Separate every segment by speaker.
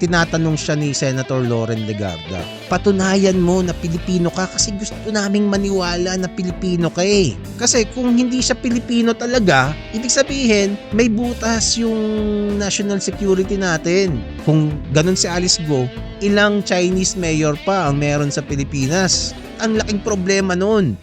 Speaker 1: tinatanong siya ni Senator Loren Legarda, patunayan mo na Pilipino ka kasi gusto naming maniwala na Pilipino ka eh. Kasi kung hindi siya Pilipino talaga, ibig sabihin may butas yung national security natin. Kung ganun si Alice Go, ilang Chinese mayor pa ang meron sa Pilipinas. Ang laking problema nun.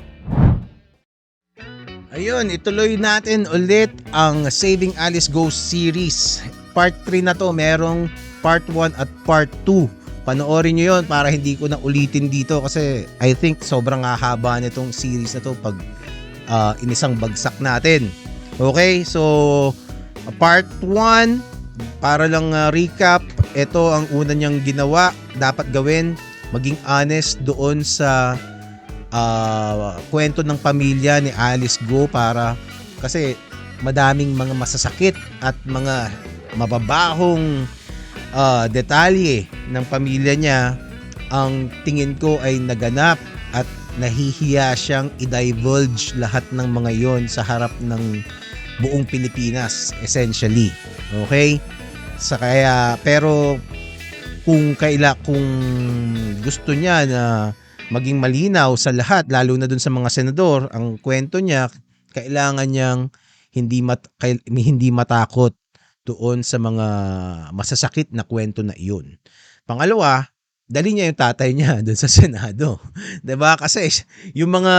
Speaker 1: Ayun, ituloy natin ulit ang Saving Alice Go series. Part 3 na to, merong part 1 at part 2. Panoorin nyo yun para hindi ko na ulitin dito kasi I think sobrang hahaba nitong series na to pag uh, inisang bagsak natin. Okay, so part 1, para lang uh, recap, ito ang una niyang ginawa, dapat gawin, maging honest doon sa uh, kwento ng pamilya ni Alice Go para kasi madaming mga masasakit at mga mababahong uh, detalye ng pamilya niya ang tingin ko ay naganap at nahihiya siyang i-divulge lahat ng mga yon sa harap ng buong Pilipinas essentially. Okay? Sa kaya pero kung kaila kung gusto niya na maging malinaw sa lahat lalo na dun sa mga senador ang kwento niya kailangan niyang hindi mat, hindi matakot doon sa mga masasakit na kwento na iyon. Pangalawa, dali niya yung tatay niya doon sa Senado. 'Di ba? Kasi yung mga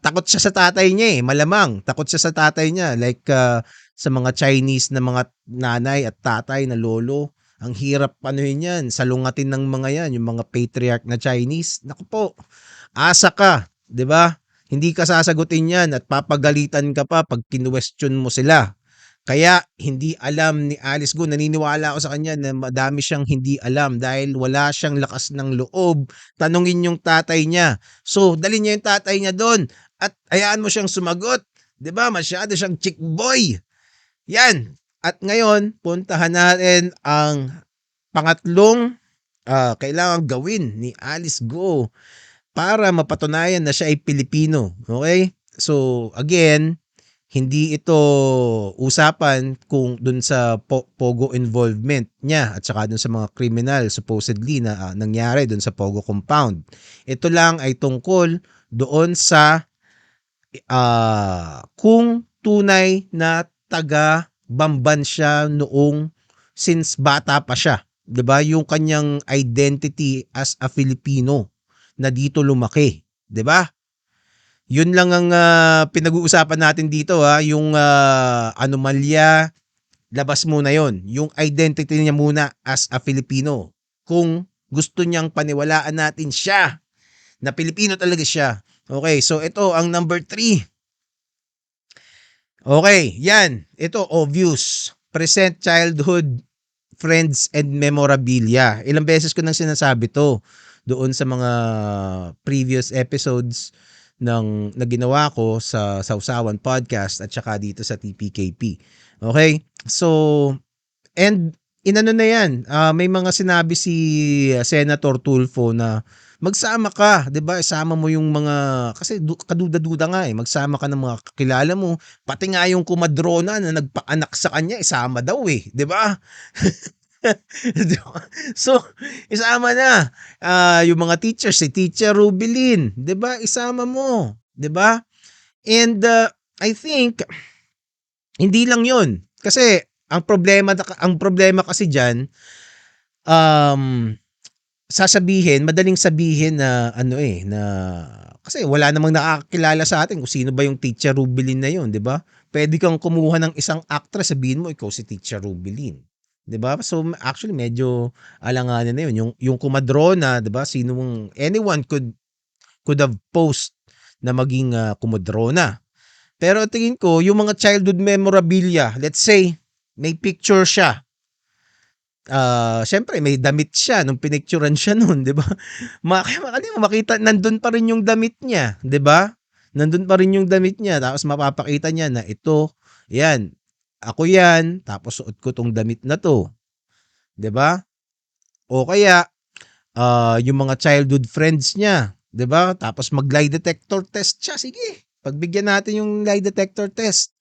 Speaker 1: takot siya sa tatay niya eh, malamang takot siya sa tatay niya like uh, sa mga Chinese na mga nanay at tatay na lolo. Ang hirap panuhin yan, salungatin ng mga yan, yung mga patriarch na Chinese. Naku po, asa ka, 'di ba? Hindi ka sasagutin yan at papagalitan ka pa pag kinwestiyon mo sila. Kaya hindi alam ni Alice Go, naniniwala ako sa kanya na madami siyang hindi alam dahil wala siyang lakas ng loob. Tanungin yung tatay niya. So, dali niya yung tatay niya doon at hayaan mo siyang sumagot. 'Di ba? Masyado siyang chick boy. Yan. At ngayon, puntahan natin ang pangatlong uh, kailangan gawin ni Alice Go para mapatunayan na siya ay Pilipino. Okay? So, again, hindi ito usapan kung dun sa po- Pogo involvement niya at saka dun sa mga criminal supposedly na uh, nangyari dun sa Pogo compound. Ito lang ay tungkol doon sa uh, kung tunay na taga Bamban siya noong since bata pa siya. 'Di ba? Yung kanyang identity as a Filipino na dito lumaki, 'di ba? Yun lang ang uh, pinag-uusapan natin dito ha, yung uh, anomalya, labas muna yon Yung identity niya muna as a Filipino. Kung gusto niyang paniwalaan natin siya, na Pilipino talaga siya. Okay, so ito ang number 3. Okay, yan. Ito, obvious. Present childhood friends and memorabilia. Ilang beses ko nang sinasabi to doon sa mga previous episodes ng na ginawa ko sa Sausawan Podcast at saka dito sa TPKP. Okay? So, and inano na yan, uh, may mga sinabi si Senator Tulfo na magsama ka, 'di ba? Isama mo yung mga kasi kaduda-duda nga eh, magsama ka ng mga kakilala mo, pati nga yung kumadrona na nagpaanak sa kanya, isama daw eh, 'di ba? so, isama na uh, yung mga teachers, si Teacher Rubilin, 'di ba? Isama mo, 'di ba? And uh, I think hindi lang 'yun. Kasi ang problema ang problema kasi diyan um sasabihin, madaling sabihin na ano eh na kasi wala namang nakakilala sa atin kung sino ba yung Teacher Rubilin na 'yon, 'di ba? Pwede kang kumuha ng isang actress, sabihin mo ikaw si Teacher Rubilin. 'Di ba? So actually medyo alanganin na 'yun. Yung yung kumadrona, 'di ba? Sino mong anyone could could have post na maging uh, kumadrona. Pero tingin ko, yung mga childhood memorabilia, let's say, may picture siya. Uh, syempre may damit siya nung pinicturean siya noon, 'di ba? Makakali mo makita nandun pa rin yung damit niya, 'di ba? Nandun pa rin yung damit niya tapos mapapakita niya na ito, 'yan, ako yan, tapos suot ko tong damit na to. 'Di ba? O kaya uh, yung mga childhood friends niya, 'di ba? Tapos mag lie detector test siya, sige. Pagbigyan natin yung lie detector test.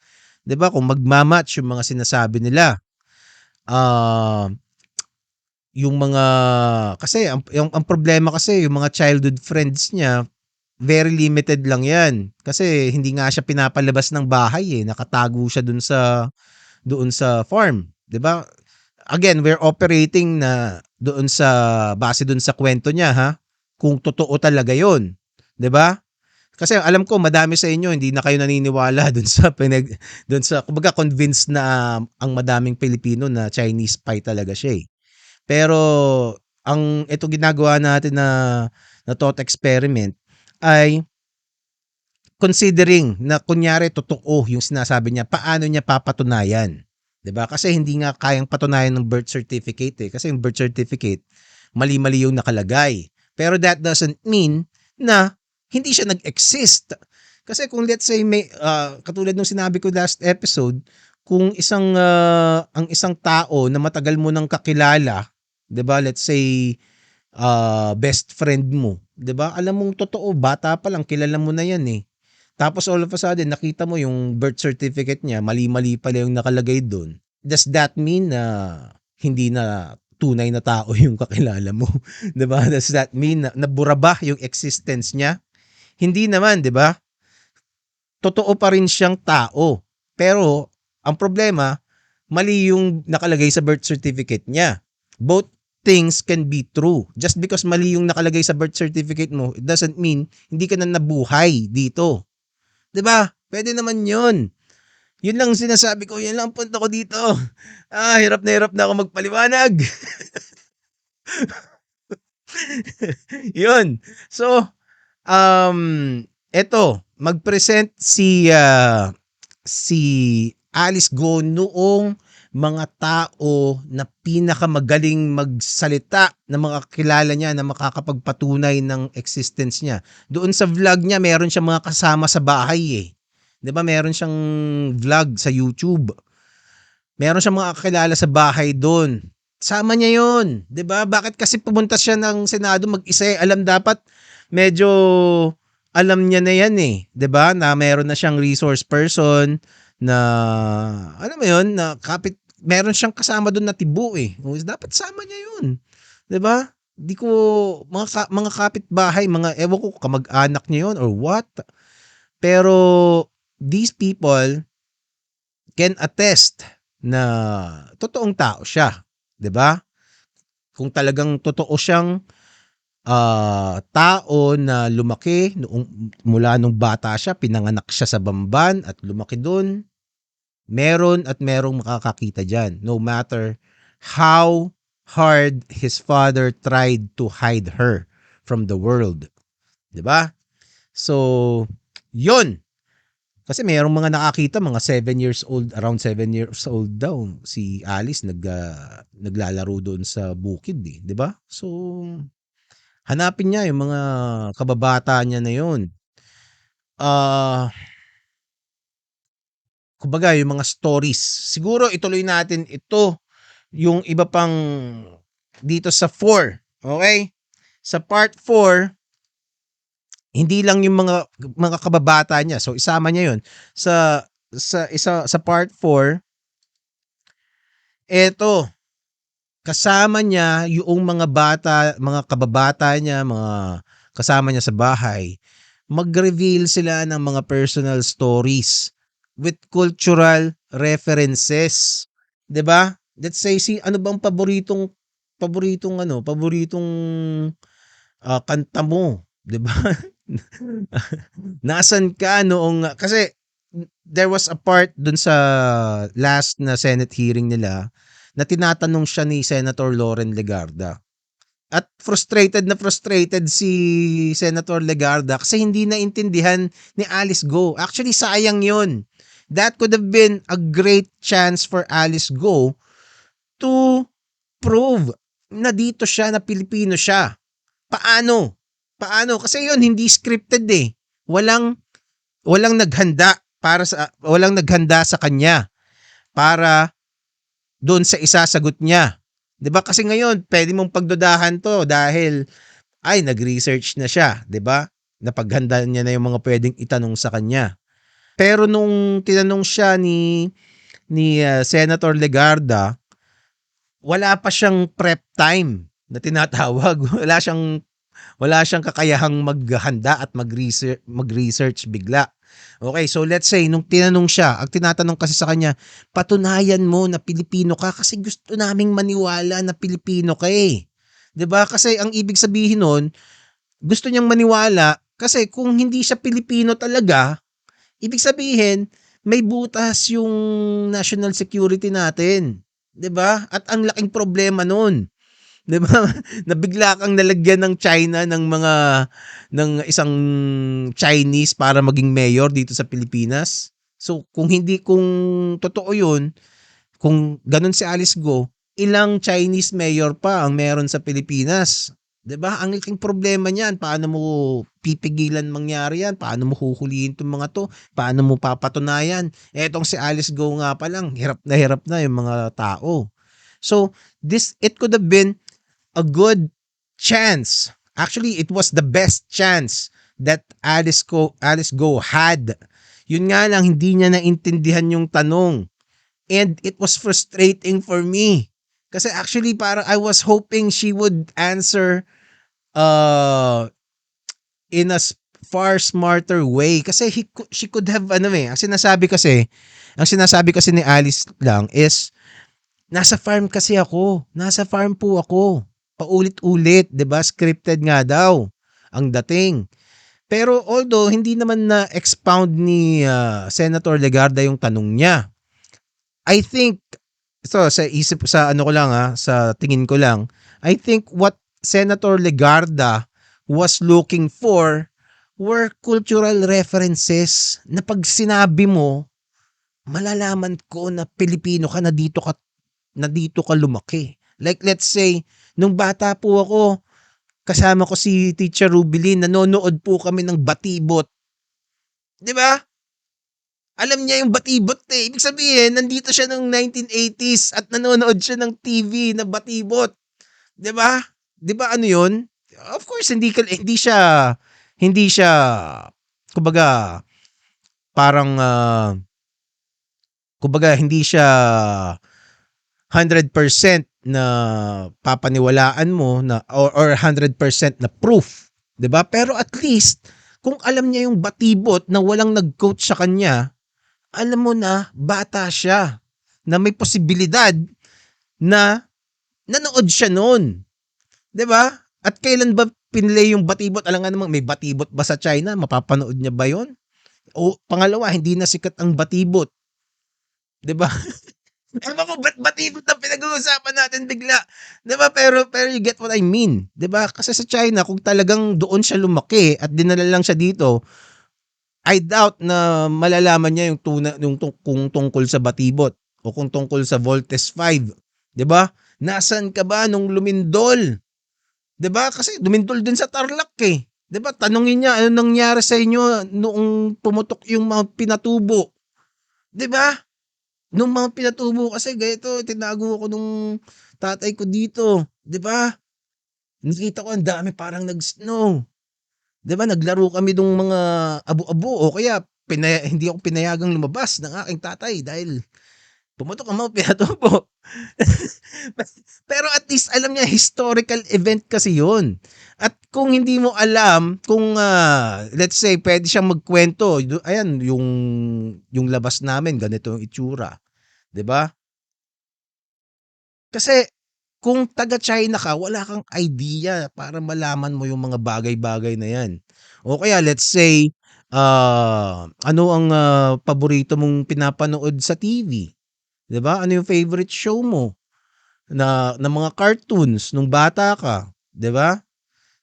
Speaker 1: 'Di ba? Kung magma-match yung mga sinasabi nila. Uh, yung mga kasi ang, yung, ang problema kasi yung mga childhood friends niya very limited lang yan. Kasi hindi nga siya pinapalabas ng bahay eh. Nakatago siya dun sa doon sa farm, ba? Again, we're operating na doon sa base doon sa kwento niya ha. Kung totoo talaga 'yon, 'di ba? Kasi alam ko madami sa inyo hindi na kayo naniniwala doon sa pinag doon sa kumbaga convinced na ang madaming Pilipino na Chinese spy talaga siya eh. Pero ang ito ginagawa natin na na thought experiment ay considering na kunyari totoo yung sinasabi niya, paano niya papatunayan? 'Di ba? Kasi hindi nga kayang patunayan ng birth certificate eh. Kasi yung birth certificate, mali-mali yung nakalagay. Pero that doesn't mean na hindi siya nag-exist. Kasi kung let's say may uh, katulad ng sinabi ko last episode, kung isang uh, ang isang tao na matagal mo nang kakilala, 'di ba? Let's say uh, best friend mo, 'di ba? Alam mong totoo, bata pa lang kilala mo na 'yan eh. Tapos all of a sudden nakita mo yung birth certificate niya, mali-mali pala yung nakalagay doon. Does that mean na hindi na tunay na tao yung kakilala mo? 'Di ba? Does that mean na nabura ba yung existence niya? Hindi naman, 'di ba? Totoo pa rin siyang tao. Pero ang problema, mali yung nakalagay sa birth certificate niya. Both things can be true. Just because mali yung nakalagay sa birth certificate mo, it doesn't mean hindi ka na nabuhay dito. 'Di ba? Pwede naman 'yun. Yun lang sinasabi ko, yun lang punto ko dito. Ah, hirap na hirap na ako magpaliwanag. yun. So, um, eto, mag-present si, uh, si Alice Go noong mga tao na pinakamagaling magsalita na mga kilala niya na makakapagpatunay ng existence niya. Doon sa vlog niya, meron siya mga kasama sa bahay eh. 'Di ba? Meron siyang vlog sa YouTube. Meron siyang mga kakilala sa bahay doon. Sama niya 'yon, 'di ba? Bakit kasi pumunta siya ng Senado mag-isa? Eh? Alam dapat medyo alam niya na 'yan eh, 'di ba? Na meron na siyang resource person na ano mo 'yon, na kapit meron siyang kasama doon na tibo eh. Dapat sama niya yun. 'Di ba? Di ko mga ka, mga kapitbahay, mga ewan ko kamag-anak niya yun or what. Pero these people can attest na totoong tao siya, 'di ba? Kung talagang totoo siyang uh, tao na lumaki noong mula nung bata siya, pinanganak siya sa Bamban at lumaki doon meron at merong makakakita dyan. No matter how hard his father tried to hide her from the world. ba? So, 'yun. Kasi mayroong mga nakakita, mga 7 years old, around 7 years old daw, si Alice nag, uh, naglalaro doon sa bukid eh, 'di ba? So, hanapin niya yung mga kababata niya na 'yon. Ah, uh, kumbaga yung mga stories. Siguro ituloy natin ito yung iba pang dito sa 4. Okay? Sa part 4, hindi lang yung mga mga kababata niya. So isama niya 'yon. Sa sa isa sa part 4, eto kasama niya yung mga bata, mga kababata niya, mga kasama niya sa bahay. Mag-reveal sila ng mga personal stories with cultural references. 'Di ba? Let's say si ano bang paboritong paboritong ano, paboritong uh, kanta mo, 'di ba? Nasan ka noong kasi there was a part dun sa last na Senate hearing nila na tinatanong siya ni Senator Loren Legarda. At frustrated na frustrated si Senator Legarda kasi hindi na intindihan ni Alice Go. Actually, sayang yon that could have been a great chance for Alice Go to prove na dito siya, na Pilipino siya. Paano? Paano? Kasi yon hindi scripted eh. Walang walang naghanda para sa walang naghanda sa kanya para doon sa isasagot niya. 'Di ba? Kasi ngayon, pwede mong pagdudahan 'to dahil ay nag-research na siya, 'di ba? Napaghandaan niya na yung mga pwedeng itanong sa kanya. Pero nung tinanong siya ni ni uh, Senator Legarda wala pa siyang prep time na tinatawag. Wala siyang wala siyang kakayahang maghanda at mag-research, mag-research bigla. Okay, so let's say, nung tinanong siya, ang tinatanong kasi sa kanya, patunayan mo na Pilipino ka kasi gusto naming maniwala na Pilipino ka eh. ba Kasi ang ibig sabihin nun, gusto niyang maniwala kasi kung hindi siya Pilipino talaga, ibig sabihin, may butas yung national security natin. 'Di ba At ang laking problema nun. 'Di ba? Na bigla kang nalagyan ng China ng mga ng isang Chinese para maging mayor dito sa Pilipinas. So kung hindi kung totoo 'yun, kung ganun si Alice Go, ilang Chinese mayor pa ang meron sa Pilipinas. 'Di ba? Ang laking problema niyan. Paano mo pipigilan mangyari yan? Paano mo huhulihin 'tong mga 'to? Paano mo papatunayan? Etong si Alice Go nga pa lang, hirap na hirap na yung mga tao. So, this it could have been a good chance. Actually, it was the best chance that Alice Go, Alice Go had. Yun nga lang, hindi niya naintindihan yung tanong. And it was frustrating for me. Kasi actually, parang I was hoping she would answer uh, in a far smarter way. Kasi he, she could have, ano eh, ang sinasabi kasi, ang sinasabi kasi ni Alice lang is, nasa farm kasi ako. Nasa farm po ako paulit-ulit, 'di ba? Scripted nga daw ang dating. Pero although hindi naman na expound ni ah, Senator Legarda yung tanong niya. I think so sa isip sa ano ko lang ha, sa tingin ko lang, I think what Senator Legarda was looking for were cultural references na pag sinabi mo, malalaman ko na Pilipino ka na dito ka na dito ka lumaki. Like let's say, nung bata po ako, kasama ko si Teacher Rubilin, nanonood po kami ng Batibot. 'Di ba? Alam niya yung Batibot eh. Ibig sabihin, nandito siya ng 1980s at nanonood siya ng TV na Batibot. 'Di ba? 'Di ba ano 'yun? Of course, hindi hindi siya hindi siya kumbaga parang ah, kumbaga hindi siya 100% na papaniwalaan mo na or, or 100% na proof, 'di ba? Pero at least kung alam niya yung batibot na walang nag-coach sa kanya, alam mo na bata siya na may posibilidad na nanood siya noon. 'Di ba? At kailan ba pinlay yung batibot? Alam nga namang may batibot ba sa China? Mapapanood niya ba 'yon? O pangalawa, hindi na sikat ang batibot. 'Di ba? Ewan ko ba't batibot ang pinag-uusapan natin bigla. ba? Pero pero you get what I mean, ba? Kasi sa China kung talagang doon siya lumaki at dinala lang siya dito, I doubt na malalaman niya yung tuna yung tung, kung tungkol sa batibot o kung tungkol sa Voltes 5, 'di ba? Nasaan ka ba nung lumindol? 'Di ba? Kasi lumindol din sa Tarlac eh. 'Di ba? Tanungin niya ano nangyari sa inyo noong pumutok yung mga pinatubo. 'Di ba? Nung mga pinatubo kasi ganito, tinago ako nung tatay ko dito, 'di ba? Nakita ko ang dami parang nag-snow. 'Di ba? Naglaro kami nung mga abo-abo o kaya pinaya, hindi ako pinayagang lumabas ng aking tatay dahil pumutok ang mga pinatubo. Pero at least alam niya historical event kasi 'yun. At kung hindi mo alam kung ah, let's say pwede siyang magkwento, ayan yung yung labas namin ganito yung itsura, ba? Kasi kung taga China ka, wala kang idea para malaman mo yung mga bagay-bagay na 'yan. O kaya let's say ah, ano ang ah, paborito mong pinapanood sa TV, 'di ba? Ano yung favorite show mo na na mga cartoons nung bata ka, 'di ba?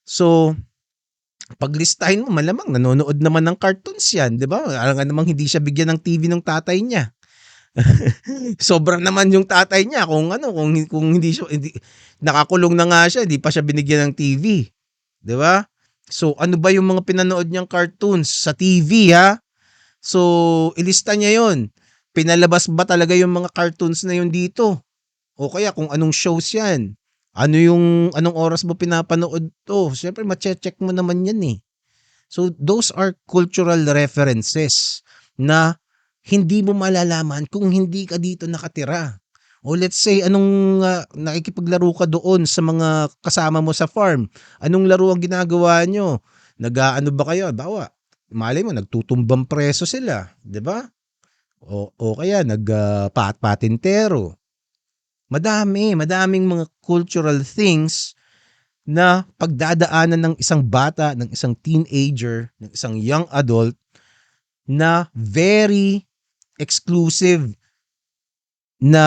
Speaker 1: So, paglistahin mo malamang nanonood naman ng cartoons 'yan, 'di ba? Alam nga namang hindi siya bigyan ng TV ng tatay niya. Sobra naman yung tatay niya kung ano, kung kung hindi siya hindi nakakulong na nga siya, hindi pa siya binigyan ng TV, 'di ba? So, ano ba yung mga pinanood niyang cartoons sa TV ha? So, ilista niya 'yon. Pinalabas ba talaga yung mga cartoons na yun dito? O kaya kung anong shows 'yan? Ano yung anong oras mo pinapanood 'to? Siyempre mache-check mo naman 'yan eh. So, those are cultural references na hindi mo malalaman kung hindi ka dito nakatira. O let's say anong ah, nakikipaglaro ka doon sa mga kasama mo sa farm. Anong laro ang ginagawa nyo? Nag-aano ba kayo? Bawa, malay mo, nagtutumbang preso sila. 'di ba? O, o kaya nagpat-patintero. Madami, madaming mga cultural things na pagdadaanan ng isang bata, ng isang teenager, ng isang young adult na very exclusive na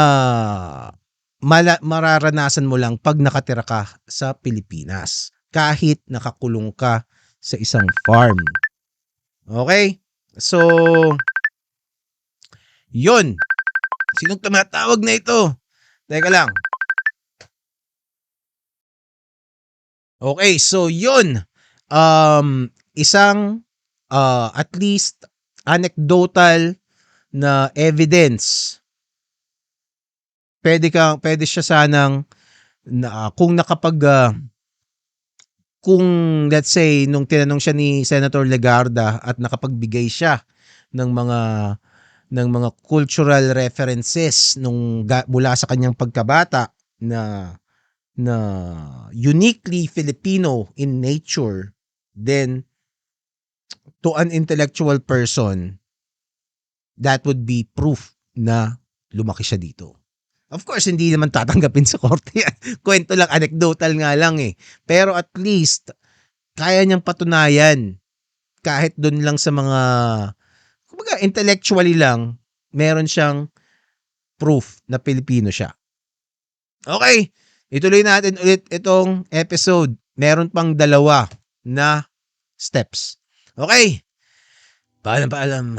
Speaker 1: mala, mararanasan mo lang pag nakatira ka sa Pilipinas kahit nakakulong ka sa isang farm. Okay? So, yun. Sinong tumatawag na ito? Teka lang. Okay, so yun. Um, isang uh, at least anecdotal na evidence. Pwede ka pwede siya sanang na, kung nakapag uh, kung let's say nung tinanong siya ni Senator Legarda at nakapagbigay siya ng mga ng mga cultural references nung mula sa kanyang pagkabata na na uniquely Filipino in nature then to an intellectual person that would be proof na lumaki siya dito. Of course, hindi naman tatanggapin sa korte yan. Kwento lang, anecdotal nga lang eh. Pero at least, kaya niyang patunayan kahit doon lang sa mga, kumbaga intellectually lang, meron siyang proof na Pilipino siya. Okay, ituloy natin ulit itong episode. Meron pang dalawa na steps. Okay, paalam paalam.